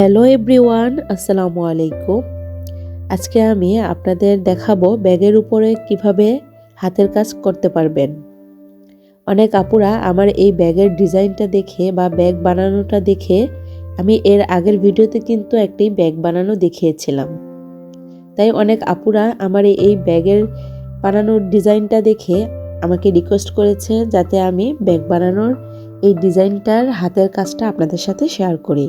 Hello everyone আসসালামু আলাইকুম। আজকে আমি আপনাদের দেখাবো ব্যাগের উপরে কীভাবে হাতের কাজ করতে পারবেন। অনেক আপুরা আমার এই ব্যাগের ডিজাইনটা দেখে বা ব্যাগ বানানোটা দেখে আমি এর আগের ভিডিওতে কিন্তু একটি ব্যাগ বানানো দেখিয়েছিলাম। তাই অনেক আপুরা আমার এই ব্যাগের বানানোর ডিজাইনটা দেখে আমাকে রিকোয়েস্ট করেছে যাতে আমি ব্যাগ বানানোর এই ডিজাইনটার হাতের কাজটা আপনাদের সাথে শেয়ার করি।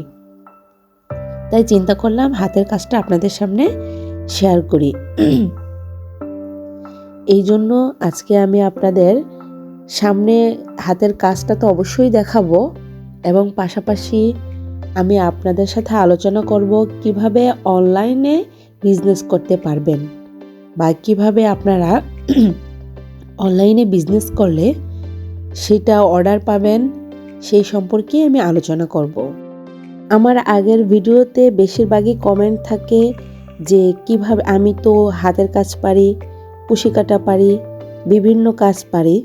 তাই চিন্তা করলাম হাতের কাজটা আপনাদের সামনে শেয়ার করি। এই জন্য আজকে আমি আপনাদের সামনে হাতের কাজটা তো অবশ্যই দেখাবো এবং পাশাপাশি আমি আপনাদের সাথে আলোচনা করব কীভাবে অনলাইনে বিজনেস করতে পারবেন বা কীভাবে আপনারা অনলাইনে বিজনেস করলে সেটা অর্ডার পাবেন সেই সম্পর্কে আমি আলোচনা করব। আমার আগের ভিডিওতে বেশিরভাগই কমেন্ট থাকে যে কীভাবে আমি তো হাতের কাজ পারি কুশি কাটা পারি, বিভিন্ন কাজ পারি,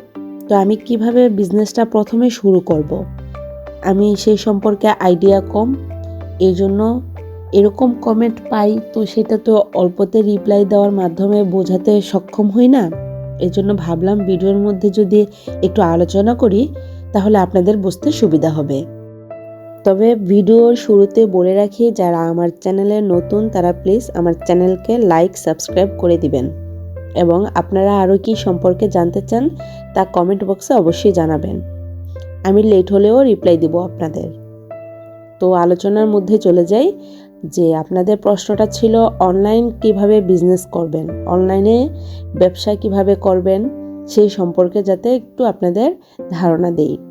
তো আমি কীভাবে বিজনেসটা প্রথমে শুরু করব। আমি সেই সম্পর্কে আইডিয়া কম, এই জন্য এরকম কমেন্ট পাই, তো সেটা তো অল্পতে রিপ্লাই দেওয়ার মাধ্যমে বোঝাতে সক্ষম হই না এই জন্য ভাবলাম ভিডিওর মধ্যে যদি একটু আলোচনা করি, তাহলে আপনাদের বুঝতে সুবিধা হবে তবে ভিডিওর শুরুতে বলে রাখি, যারা আমার চ্যানেলে নতুন, তারা প্লিজ আমার চ্যানেলকে লাইক সাবস্ক্রাইব করে দিবেন। এবং আপনারা আরও কি সম্পর্কে জানতে চান, তা কমেন্ট বক্সে অবশ্যই জানাবেন। আমি লেট হলেও রিপ্লাই দিব আপনাদের। তো আলোচনার মধ্যে চলে যাই, যে আপনাদের প্রশ্নটা ছিল অনলাইন কীভাবে বিজনেস করবেন? অনলাইনে ব্যবসা কীভাবে করবেন? সেই সম্পর্কে যাতে একটু আপনাদের ধারণা দেই।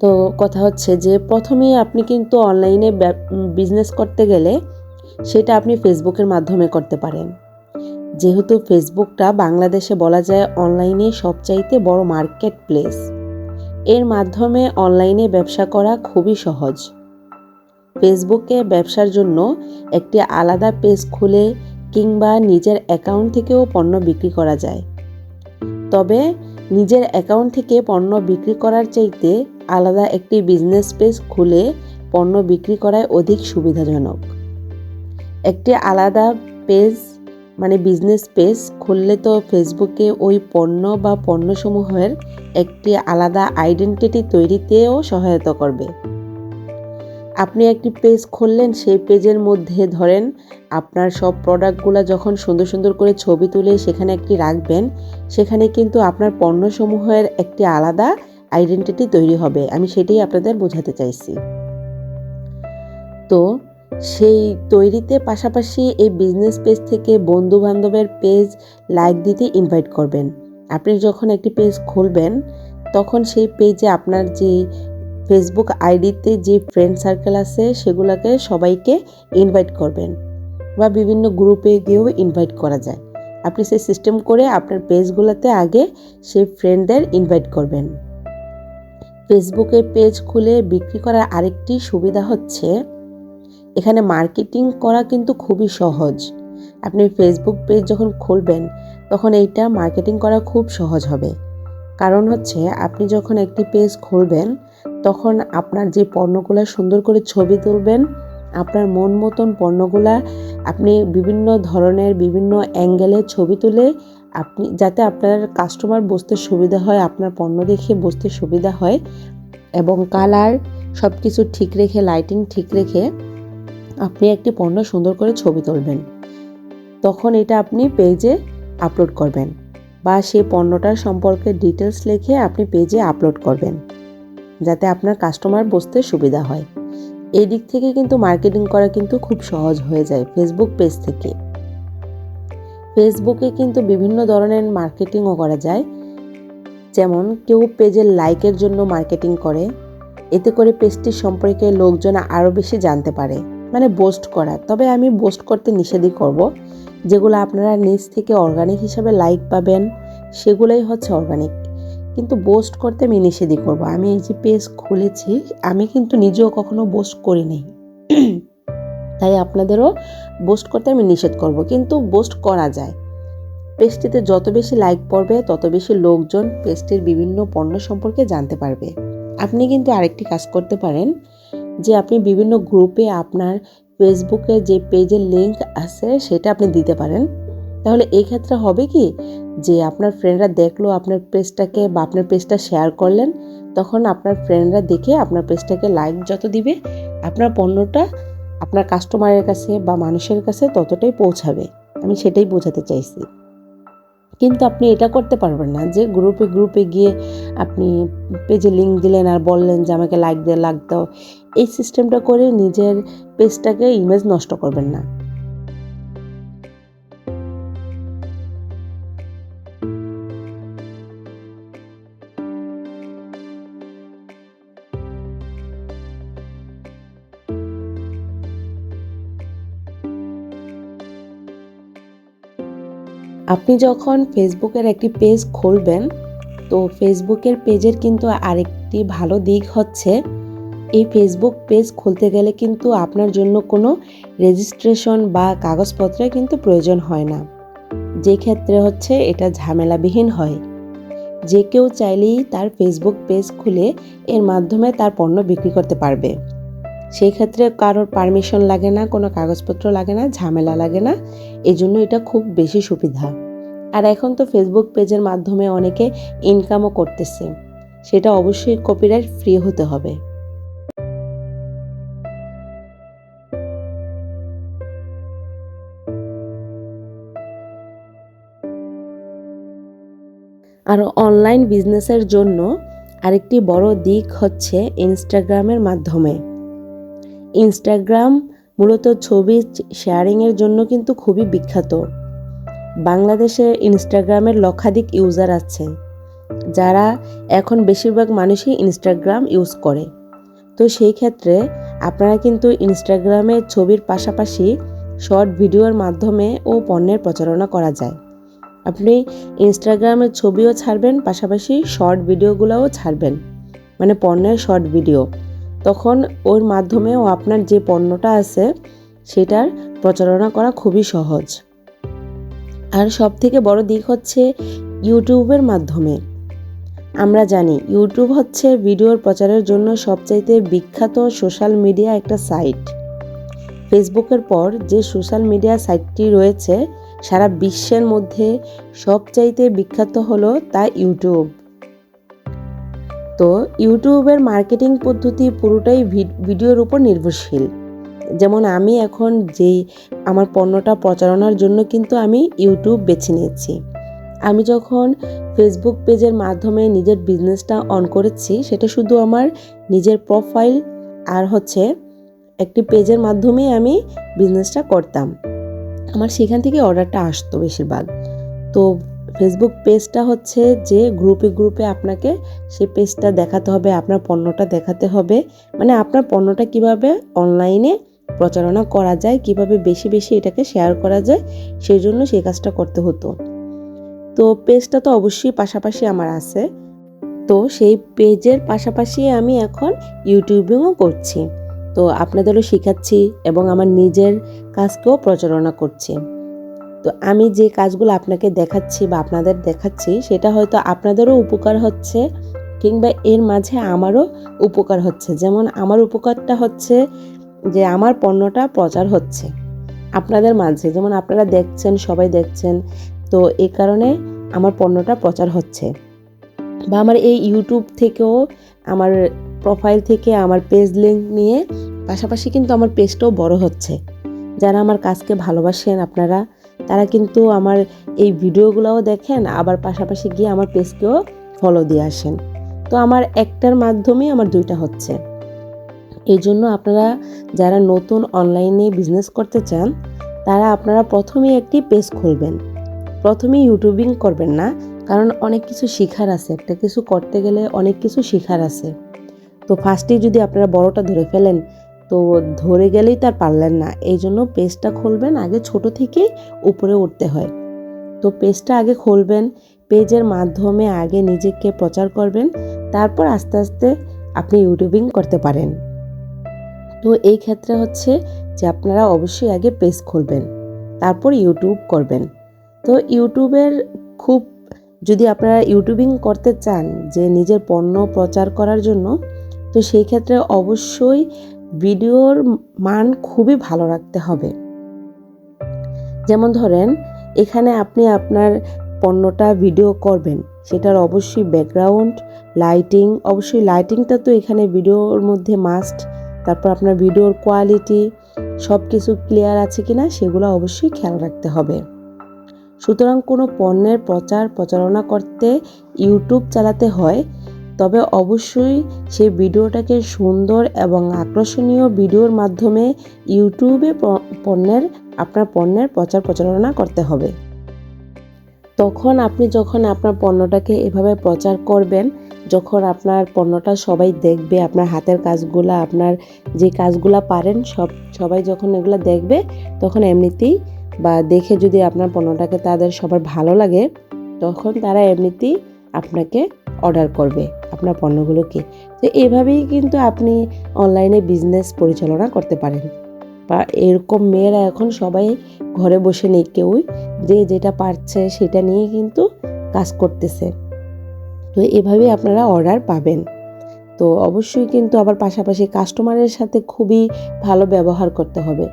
তো কথা হচ্ছে যে প্রথমেই আপনি কিন্তু অনলাইনে বিজনেস করতে গেলে সেটা আপনি ফেসবুকের মাধ্যমে করতে পারেন। যেহেতু ফেসবুকটা বাংলাদেশে বলা যায় অনলাইনে সবচাইতে বড় মার্কেট প্লেস এর মাধ্যমে অনলাইনে ব্যবসা করা খুবই সহজ। ফেসবুকে ব্যবসার জন্য একটি আলাদা পেজ খুলে কিংবা নিজের অ্যাকাউন্ট থেকেও পণ্য বিক্রি করা যায়। তবে নিজের অ্যাকাউন্ট থেকে পণ্য বিক্রি করার চাইতে আলাদা একটি বিজনেস পেজ খুলে পণ্য বিক্রি করায় অধিক সুবিধাজনক। একটি আলাদা পেজ মানে বিজনেস পেজ খুললে তো ফেসবুকে ওই পণ্য বা পণ্যসমূহের একটি আলাদা আইডেন্টিটি তৈরিতেও সহায়তা করবে। আপনি একটি পেজ খুললেন, সেই পেজের মধ্যে ধরেন আপনার সব প্রোডাক্টগুলো যখন সুন্দর সুন্দর করে ছবি তুলে সেখানে একটি রাখবেন, সেখানে কিন্তু আপনার পণ্যসমূহের একটি আলাদা আইডেন্টিটি তৈরি হবে। আমি সেটাই আপনাদের বোঝাতে চাইছি। তো সেই তৈরিতে পাশাপাশি এই বিজনেস পেজ থেকে বন্ধু বান্ধবের পেজ লাইক দিতে ইনভাইট করবেন। আপনি যখন একটি পেজ খুলবেন, তখন সেই পেজে আপনার যে ফেসবুক আইডিতে যে ফ্রেন্ড সার্কেল আছে, সেগুলোকে সবাইকে ইনভাইট করবেন বা বিভিন্ন গ্রুপে গিয়েও ইনভাইট করা যায়। আপনি সেই সিস্টেম করে আপনার পেজগুলোতে আগে সেই ফ্রেন্ডদের ইনভাইট করবেন। ফেসবুকে পেজ খুলে বিক্রি করার আরেকটি সুবিধা হচ্ছে, এখানে মার্কেটিং করা কিন্তু খুবই সহজ। আপনি ফেসবুক পেজ যখন খুলবেন, তখন এইটা মার্কেটিং করা খুব সহজ হবে। কারণ হচ্ছে, আপনি যখন একটি পেজ খুলবেন, তখন আপনার যে পণ্যগুলো সুন্দর করে ছবি তুলবেন, আপনার মন মতন পণ্যগুলা আপনি বিভিন্ন ধরনের বিভিন্ন অ্যাঙ্গেলে ছবি তুলে আপনি, যাতে আপনার কাস্টমার বসতে সুবিধা হয়, আপনার পণ্য দেখে বসতে সুবিধা হয় এবং কালার সব কিছু ঠিক রেখে লাইটিং ঠিক রেখে আপনি একটি পণ্য সুন্দর করে ছবি তুলবেন। তখন এটা আপনি পেজে আপলোড করবেন বা সেই পণ্যটার সম্পর্কে ডিটেলস লিখে আপনি পেজে আপলোড করবেন, যাতে আপনার কাস্টমার বসতে সুবিধা হয়। এই দিক থেকে কিন্তু মার্কেটিং করা কিন্তু খুব সহজ হয়ে যায় ফেসবুক পেজ থেকে। ফেসবুকে কিন্তু বিভিন্ন ধরনের মার্কেটিংও করা যায়। যেমন কেউ পেজের লাইকের জন্য মার্কেটিং করে, এতে করে পেজটি সম্পর্কে লোকজন আরও বেশি জানতে পারে মানে বোস্ট করা। তবে আমি বোস্ট করতে নিষেধই করব। যেগুলো আপনারা নিজ থেকে অর্গানিক হিসাবে লাইক পাবেন, সেগুলোই হচ্ছে অর্গানিক কিন্তু বোস্ট করতে আমি নিষেধই করব। আমি এই যে পেজ খুলেছি, আমি কিন্তু নিজেও কখনো বোস্ট করি নাই তাই আপনাদেরও বোস্ট করতে আমি নিষেধ করব। কিন্তু বোস্ট করা যায়। পেজটিতে যত বেশি লাইক পড়বে, তত বেশি লোকজন পেজটির বিভিন্ন পণ্য সম্পর্কে জানতে পারবে। আপনি কিন্তু আরেকটি কাজ করতে পারেন, যে আপনি বিভিন্ন গ্রুপে আপনার ফেসবুকে যে পেজের লিঙ্ক আছে, সেটা আপনি দিতে পারেন। তাহলে এই ক্ষেত্রে হবে কি, যে আপনার ফ্রেন্ডরা দেখল, আপনার পেজটাকে বা আপনার পেজটা শেয়ার করলেন, তখন আপনার ফ্রেন্ডরা দেখে আপনার পেজটাকে লাইক যত দিবে, আপনার পণ্যটা আপনার কাস্টমারের কাছে বা মানুষের কাছে ততটাই পৌঁছাবে। আমি সেটাই বোঝাতে চাইছি। কিন্তু আপনি এটা করতে পারবেন না যে গ্রুপে গ্রুপে গিয়ে আপনি পেজে লিঙ্ক দিলেন আর বললেন যে আমাকে লাইক দিয়ে লাইক দাও। এই সিস্টেমটা করে নিজের পেজটাকে ইমেজ নষ্ট করবেন না। আপনি যখন ফেসবুকের একটি পেজ খুলবেন, তো ফেসবুকের পেজের কিন্তু আরেকটি ভালো দিক হচ্ছে, এই ফেসবুক পেজ খুলতে গেলে কিন্তু আপনার জন্য কোনো রেজিস্ট্রেশন বা কাগজপত্রের কিন্তু প্রয়োজন হয় না। যে ক্ষেত্রে হচ্ছে এটা ঝামেলাবিহীন হয়। যে কেউ চাইলেই তার ফেসবুক পেজ খুলে এর মাধ্যমে তার পণ্য বিক্রি করতে পারবে। সেই ক্ষেত্রে কারোর পারমিশন লাগে না, কোনো কাগজপত্র লাগে না, ঝামেলা লাগে না। এই জন্য এটা খুব বেশি সুবিধা। আর এখন তো ফেসবুক পেজের মাধ্যমে অনেকে ইনকামও করতেছে। সেটা অবশ্যই কপিরাইট ফ্রি হতে হবে। আর অনলাইন বিজনেসের জন্য আরেকটি বড় দিক হচ্ছে ইনস্টাগ্রামের মাধ্যমে। ইনস্টাগ্রাম মূলত ছবি শেয়ারিংয়ের জন্য কিন্তু খুবই বিখ্যাত। বাংলাদেশে ইনস্টাগ্রামের লক্ষাধিক ইউজার আছে, যারা এখন বেশিরভাগ মানুষই ইনস্টাগ্রাম ইউজ করে। তো সেই ক্ষেত্রে আপনারা কিন্তু ইনস্টাগ্রামে ছবির পাশাপাশি শর্ট ভিডিওর মাধ্যমে ও পণ্যের প্রচারণা করা যায়। আপনি ইনস্টাগ্রামে ছবিও ছাড়বেন, পাশাপাশি শর্ট ভিডিওগুলোও ছাড়বেন মানে পণ্যের শর্ট ভিডিও। তখন ওর মাধ্যমেও আপনার যে পণ্যটা আছে, সেটার প্রচারণা করা খুবই সহজ। আর সব থেকে বড় দিক হচ্ছে ইউটিউবের মাধ্যমে। আমরা জানি, ইউটিউব হচ্ছে ভিডিওর প্রচারের জন্য সবচাইতে বিখ্যাত সোশ্যাল মিডিয়া একটা সাইট। ফেসবুকের পর যে সোশ্যাল মিডিয়া সাইটটি রয়েছে, সারা বিশ্বের মধ্যে সবচাইতে বিখ্যাত হলো তা ইউটিউব। তো ইউটিউবের মার্কেটিং পদ্ধতি পুরোটাই ভিডিওর উপর নির্ভরশীল। যেমন আমি এখন যেই, আমার পণ্যটা প্রচারণার জন্য কিন্তু আমি ইউটিউব বেছে নিয়েছি। আমি যখন ফেসবুক পেজের মাধ্যমে নিজের বিজনেসটা অন করেছি, সেটা শুধু আমার নিজের প্রোফাইল আর হচ্ছে একটি পেজের মাধ্যমেই আমি বিজনেসটা করতাম। আমার সেখান থেকে অর্ডারটা আসতো বেশিরভাগ। তো ফেসবুক পেজটা হচ্ছে যে গ্রুপে গ্রুপে আপনাকে সেই পেজটা দেখাতে হবে, আপনার পণ্যটা দেখাতে হবে। মানে আপনার পণ্যটা কীভাবে অনলাইনে প্রচারণা করা যায়, কীভাবে বেশি বেশি এটাকে শেয়ার করা যায়, সেই জন্য সেই কাজটা করতে হতো। তো পেজটা তো অবশ্যই পাশাপাশি আমার আছে। তো সেই পেজের পাশাপাশি আমি এখন ইউটিউবিংও করছি। তো আপনাদেরও শেখাচ্ছি এবং আমার নিজের কাজকেও প্রচারণা করছি। তো আমি যে কাজগুলো আপনাকে দেখাচ্ছি বা আপনাদের দেখাচ্ছি, সেটা হয়তো আপনাদেরও উপকার হচ্ছে কিংবা এর মাঝে আমারও উপকার হচ্ছে। যেমন আমার উপকারটা হচ্ছে যে আমার পণ্যটা প্রচার হচ্ছে আপনাদের মাঝে। যেমন আপনারা দেখছেন, সবাই দেখছেন, তো এই কারণে আমার পণ্যটা প্রচার হচ্ছে। বা আমার এই ইউটিউব থেকেও, আমার প্রোফাইল থেকে, আমার পেজ লিঙ্ক নিয়ে পাশাপাশি কিন্তু আমার পেজটাও বড় হচ্ছে। যারা আমার কাজকে ভালোবাসেন, আপনারা তারা কিন্তু আমার এই ভিডিওগুলোও দেখেন, আবার পাশাপাশি গিয়ে আমার পেজকেও ফলো দিয়ে আসেন। তো আমার একটার মাধ্যমেই আমার দুইটা হচ্ছে। এই জন্য আপনারা যারা নতুন অনলাইনে বিজনেস করতে চান, তারা আপনারা প্রথমেই একটি পেজ খুলবেন। প্রথমে ইউটিউবিং করবেন না, কারণ অনেক কিছু শেখার আছে। একটা কিছু করতে গেলে অনেক কিছু শেখার আছে। তো ফার্স্টেই যদি আপনারা বড়টা ধরে ফেলেন তো ধরে গেলেই তার পারলেন না। এই জন্য পেজটা খুলবেন আগে ছোট থেকেই উপরে উঠতে হয়। তো পেজটা আগে খুলবেন, পেজের মাধ্যমে আগে নিজেকে প্রচার করবেন, তারপর আস্তে আস্তে আপনি ইউটিউবিং করতে পারেন। তো এই ক্ষেত্রে হচ্ছে যে আপনারা অবশ্যই আগে পেজ খুলবেন, তারপর ইউটিউব করবেন। তো ইউটিউবের খুব, যদি আপনারা ইউটিউবিং করতে চান যে নিজের পণ্য প্রচার করার জন্য, তো সেই ক্ষেত্রে অবশ্যই ভিডিওর মান খুবই ভালো রাখতে হবে। যেমন ধরেন, এখানে আপনি আপনার পণ্যটা ভিডিও করবেন। সেটার অবশ্যই ব্যাকগ্রাউন্ড লাইটিং অবশ্যই লাইটিংটা তো এখানে ভিডিওর মধ্যে মাস্ট তারপর আপনার ভিডিওর কোয়ালিটি সব কিছু ক্লিয়ার আছে কি না সেগুলো অবশ্যই খেয়াল রাখতে হবে। সুতরাং কোনো পণ্যের প্রচার প্রচারণা করতে ইউটিউব চালাতে হয়। তবে অবশ্যই সেই ভিডিওটাকে সুন্দর এবং আকর্ষণীয় ভিডিওর মাধ্যমে ইউটিউবে পণ্যের, আপনার পণ্যের প্রচার প্রচারণা করতে হবে। তখন আপনি যখন আপনার পণ্যটাকে এভাবে প্রচার করবেন, যখন আপনার পণ্যটা সবাই দেখবে, আপনার হাতের কাজগুলা, আপনার যে কাজগুলা পারেন, সব, সবাই যখন এগুলো দেখবে, তখন এমনিতেই বা দেখে যদি আপনার পণ্যটাকে তাদের সবার ভালো লাগে, তখন তারা এমনিতেই আপনাকে অর্ডার করবে। আপনার পণ্যগুলোকে। তো এভাবেই কিন্তু আপনি অনলাইনে বিজনেস পরিচালনা করতে পারেন। বা এরকম মেয়েরা এখন সবাই ঘরে বসে নেই কেউই। যে যেটা পারছে সেটা নিয়ে কিন্তু কাজ করতেছে। তো এভাবেই আপনারা অর্ডার পাবেন। তো অবশ্যই কিন্তু আবার পাশাপাশি কাস্টমারের সাথে খুবই ভালো ব্যবহার করতে হবে।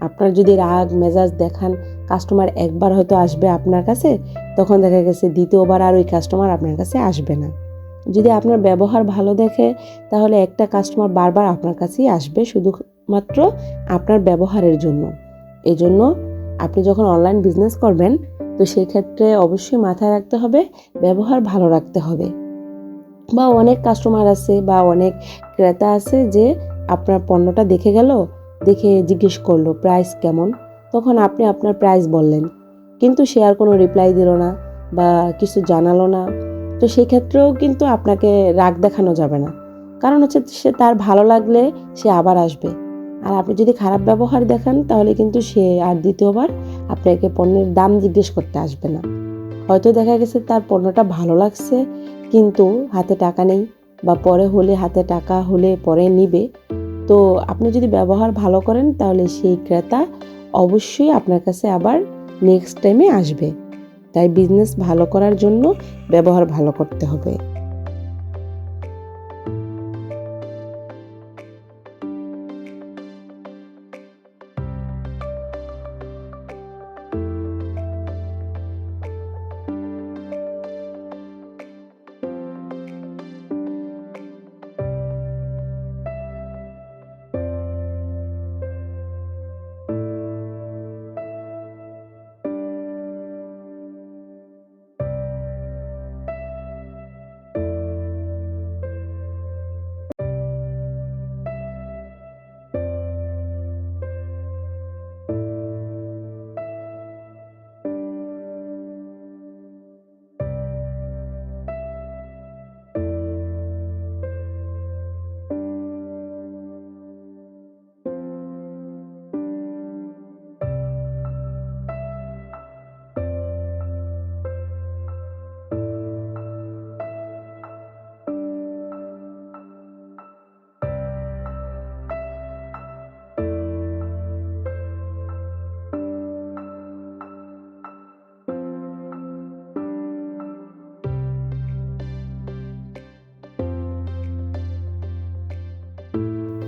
আপনার যদি রাগ, মেজাজ দেখান কাস্টমার একবার হয়তো আসবে আপনার কাছে, তখন দেখা গেছে দ্বিতীয়বার আর ওই কাস্টমার আপনার কাছে আসবে না। যদি আপনার ব্যবহার ভালো দেখে, তাহলে একটা কাস্টমার বারবার আপনার কাছেই আসবে শুধুমাত্র আপনার ব্যবহারের জন্য। এজন্য আপনি যখন অনলাইন বিজনেস করবেন, তো সেই ক্ষেত্রে অবশ্যই মাথায় রাখতে হবে, ব্যবহার ভালো রাখতে হবে। বা অনেক কাস্টমার আছে বা অনেক ক্রেতা আছে যে আপনার পণ্যটা দেখে গেল, দেখে জিজ্ঞেস করল প্রাইস কেমন? তখন আপনি আপনার প্রাইস বললেন। কিন্তু সে আর কোনো রিপ্লাই দিল না বা কিছু জানালো না। তো সেই ক্ষেত্রেও কিন্তু আপনাকে রাগ দেখানো যাবে না। কারণ হচ্ছে সে তার ভালো লাগলে সে আবার আসবে। আর আপনি যদি খারাপ ব্যবহার দেখান, তাহলে কিন্তু সে আর দ্বিতীয়বার আপনাকে পণ্যের দাম জিজ্ঞেস করতে আসবে না। হয়তো দেখা গেছে তার পণ্যটা ভালো লাগছে, কিন্তু হাতে টাকা নেই বা পরে হলে হাতে টাকা হলে পরে নিবে। তো আপনি যদি ব্যবহার ভালো করেন, তাহলে সেই ক্রেতা অবশ্যই আপনার কাছে আবার নেক্সট টাইমে আসবে। তাই বিজনেস ভালো করার জন্য ব্যবহার ভালো করতে হবে।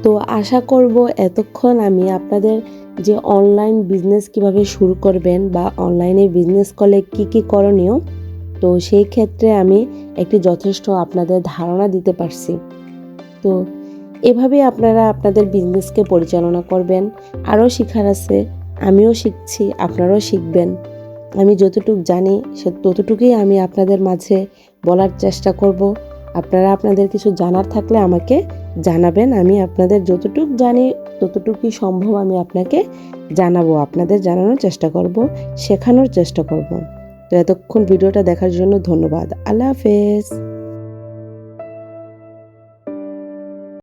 তো আশা করব এতক্ষণ আমি আপনাদের যে অনলাইন বিজনেস কীভাবে শুরু করবেন বা অনলাইনে বিজনেস করলে কি কি করণীয়, তো সেই ক্ষেত্রে আমি একটি যথেষ্ট আপনাদের ধারণা দিতে পারছি। তো এভাবে আপনারা আপনাদের বিজনেসকে পরিচালনা করবেন, আরও শেখার আছে, আমিও শিখছি, আপনারাও শিখবেন। আমি যতটুকু জানি, সে ততটুকুই আমি আপনাদের মাঝে বলার চেষ্টা করব। আপনারা আপনাদের কিছু জানার থাকলে আমাকে জানাবেন। আমি আপনাদের যতটুক জানি, ততটুকুই সম্ভব আমি আপনাকে জানাব। আপনাদের জানানোর চেষ্টা করব, শেখানোর চেষ্টা করব। তো এতক্ষণ ভিডিওটা দেখার জন্য ধন্যবাদ। আল্লাহ হাফেজ।